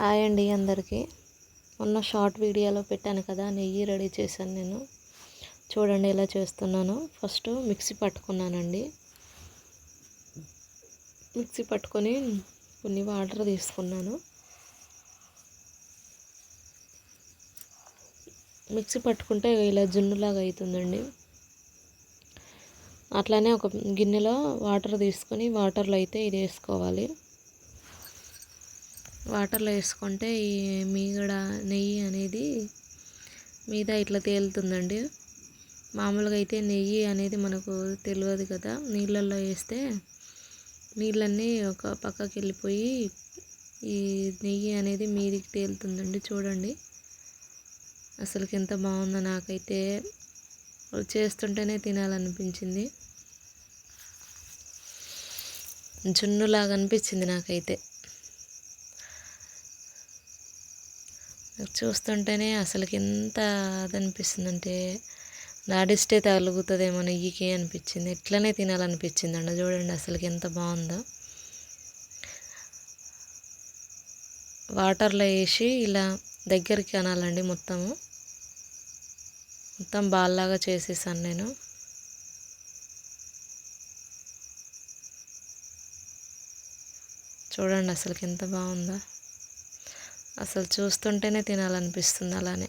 Hi అండి అందరికీ. మొన్న షార్ట్ వీడియోలో పెట్టాను కదా నెయ్యి రెడీ చేశాను నేను. చూడండి ఎలా చేస్తున్నాను. First mixie పట్టుకున్నానండి. మిక్సీ పట్టుకొని కొన్ని వాటర్ తీసుకున్నాను. మిక్సీ పట్టుకుంటే ఇలా జున్నులాగా అవుతుందండి. అట్లానే ఒక గిన్నెలో వాటర్ తీసుకొని వాటర్లో అయితే ఇది వేసుకోవాలి. వాటర్లో వేసుకుంటే ఈ మీగడ నెయ్యి అనేది మీద ఇట్లా తేలుతుందండి. మామూలుగా అయితే నెయ్యి అనేది మనకు తెలియదు కదా. నీళ్ళల్లో వేస్తే నీళ్ళన్నీ ఒక పక్కకి వెళ్ళిపోయి ఈ నెయ్యి అనేది మీదికి తేలుతుందండి. చూడండి. అసలుకి ఎంత బాగుందో నాకైతే చేస్తుంటేనే తినాలనిపించింది. జున్నులాగా అనిపించింది నాకైతే. చూస్తుంటేనే అసలుకి ఎంత అదనిపిస్తుందంటే నాడిస్తే తగులుగుతుందేమో నెయ్యికి అనిపించింది. ఇట్లనే తినాలనిపించింది అండి చూడండి అసలుకి ఎంత బాగుందో. వాటర్లో వేసి ఇలా దగ్గరికి అనాలండి మొత్తము. మొత్తం బాల్లాగా చేసేసాను నేను. చూడండి అసలుకి ఎంత బాగుందో. అసలు చూస్తుంటేనే తినాలనిపిస్తుంది అలానే.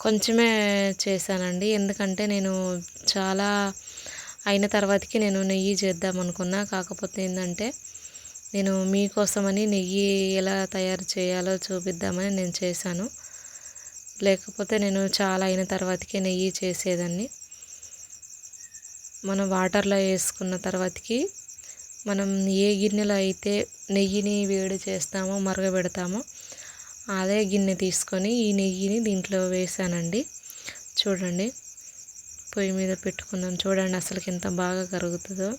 కొంచెమే చేశానండి. ఎందుకంటే నేను చాలా అయిన తర్వాతకి నేను నెయ్యి చేద్దాం అనుకున్నా. కాకపోతే ఏంటంటే నేను మీకోసమని నెయ్యి ఎలా తయారు చేయాలో చూపిద్దామని నేను చేశాను. లేకపోతే నేను చాలా అయిన తర్వాతకి నెయ్యి చేసేదాన్ని. మనం వాటర్లో వేసుకున్న తర్వాతకి మనం ఏ గిన్నెలో అయితే నెయ్యిని వేడి చేస్తామో మరగబెడతామో అదే గిన్నె తీసుకొని ఈ నెయ్యిని దీంట్లో వేసానండి. చూడండి పొయ్యి మీద పెట్టుకున్నాం. చూడండి అసలుకి ఎంత బాగా కరుగుతుందో.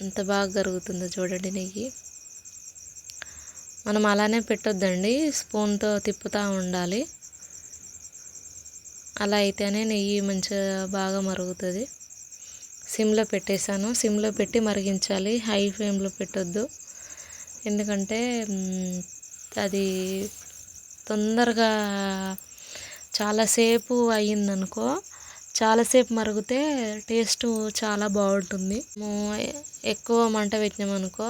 ఎంత బాగా కరుగుతుందో చూడండి నెయ్యి. మనం అలానే పెట్టొద్దండి స్పూన్తో తిప్పుతూ ఉండాలి. అలా అయితేనే నెయ్యి మంచిగా బాగా మరుగుతుంది. సిమ్లో పెట్టేశాను. సిమ్లో పెట్టి మరిగించాలి. హై ఫ్లేమ్లో పెట్టొద్దు. ఎందుకంటే అది తొందరగా చాలాసేపు అయ్యిందనుకో చాలాసేపు మరిగితే టేస్ట్ చాలా బాగుంటుంది. ఎక్కువ మంట పెట్టినామనుకో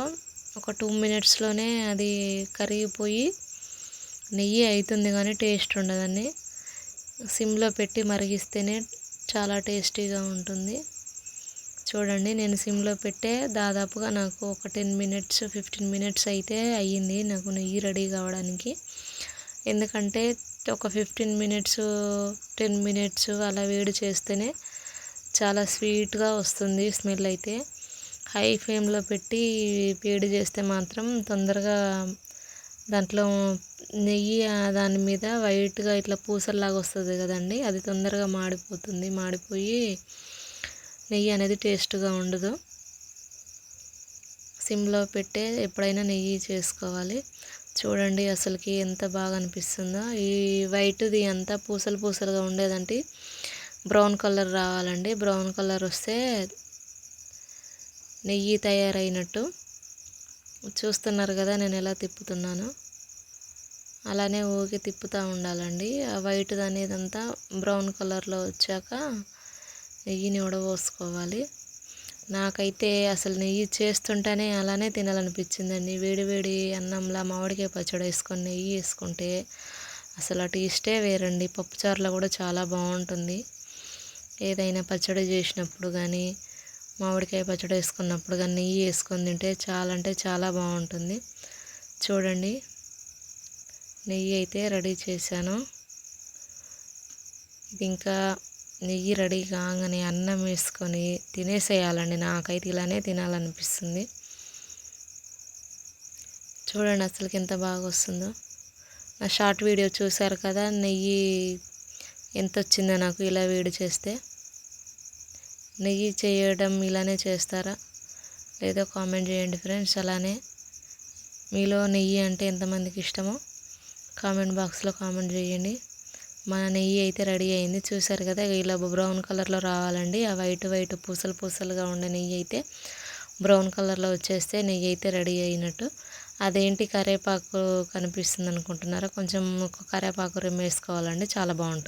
ఒక టూ మినిట్స్లోనే అది కరిగిపోయి నెయ్యి అవుతుంది కానీ టేస్ట్ ఉండదని. సిమ్లో పెట్టి మరిగిస్తేనే చాలా టేస్టీగా ఉంటుంది. చూడండి నేను సిమ్లో పెట్టే దాదాపుగా నాకు ఒక టెన్ మినిట్స్ ఫిఫ్టీన్ మినిట్స్ అయితే అయ్యింది నాకు నెయ్యి రెడీ కావడానికి. ఎందుకంటే ఒక ఫిఫ్టీన్ మినిట్స్ టెన్ మినిట్స్ అలా వేడి చేస్తేనే చాలా స్వీట్గా వస్తుంది స్మెల్ అయితే. హై ఫ్లేమ్లో పెట్టి వేడి చేస్తే మాత్రం తొందరగా దాంట్లో నెయ్యి దాని మీద వైట్గా ఇట్లా పూసల్లాగా వస్తుంది కదండి. అది తొందరగా మాడిపోతుంది. మాడిపోయి నెయ్యి అనేది టేస్ట్గా ఉండదు. సిమ్లో పెట్టే ఎప్పుడైనా నెయ్యి చేసుకోవాలి. చూడండి అసలుకి ఎంత బాగా అనిపిస్తుందో. ఈ వైట్ది అంతా పూసలు పూసలుగా ఉండేదంటే బ్రౌన్ కలర్ రావాలండి. బ్రౌన్ కలర్ వస్తే నెయ్యి తయారైనట్టు. చూస్తున్నారు కదా నేను ఎలా తిప్పుతున్నాను. అలానే ఊగి తిప్పుతూ ఉండాలండి. ఆ వైట్ అనేది అంతా బ్రౌన్ కలర్లో వచ్చాక నెయ్యిని ఉడబోసుకోవాలి. నాకైతే అసలు నెయ్యి చేస్తుంటేనే అలానే తినాలనిపించిందండి. వేడి వేడి అన్నంలా మామిడికాయ పచ్చడి వేసుకొని నెయ్యి వేసుకుంటే అసలు ఆ టేస్టే వేరండి. పప్పుచారులో కూడా చాలా బాగుంటుంది. ఏదైనా పచ్చడి చేసినప్పుడు కానీ మామిడికాయ పచ్చడి వేసుకున్నప్పుడు కానీ నెయ్యి వేసుకొని తింటే చాలా అంటే చాలా బాగుంటుంది. చూడండి. నెయ్యి అయితే రెడీ చేశాను. ఇది ఇంకా నెయ్యి రెడీ కాగానే అన్నం వేసుకొని తినేసేయాలండి. నాకైతే ఇలానే తినాలనిపిస్తుంది. చూడండి అసలుకి ఎంత బాగా వస్తుందో. నా షార్ట్ వీడియో చూశారు కదా నెయ్యి ఎంత వచ్చిందో నాకు ఇలా వేడి చేస్తే. నెయ్యి చేయడం ఇలానే చేస్తారా? లేదో కామెంట్ చేయండి ఫ్రెండ్స్ అలానే. మీలో నెయ్యి అంటే ఎంతమందికి ఇష్టమో కామెంట్ బాక్స్లో కామెంట్ చేయండి. మన నెయ్యి అయితే రెడీ అయింది. చూసారు కదా ఇలా బ్రౌన్ కలర్లో రావాలండి. ఆ వైట్ వైట్ పూసలు పూసలుగా ఉండే నెయ్యి అయితే బ్రౌన్ కలర్లో వచ్చేస్తే నెయ్యి అయితే రెడీ అయినట్టు. అదేంటి కరేపాకు కనిపిస్తుంది అనుకుంటున్నారా కొంచెం కరేపాకు రిమ్ వేసుకోవాలండి. చాలా బాగుంటుంది.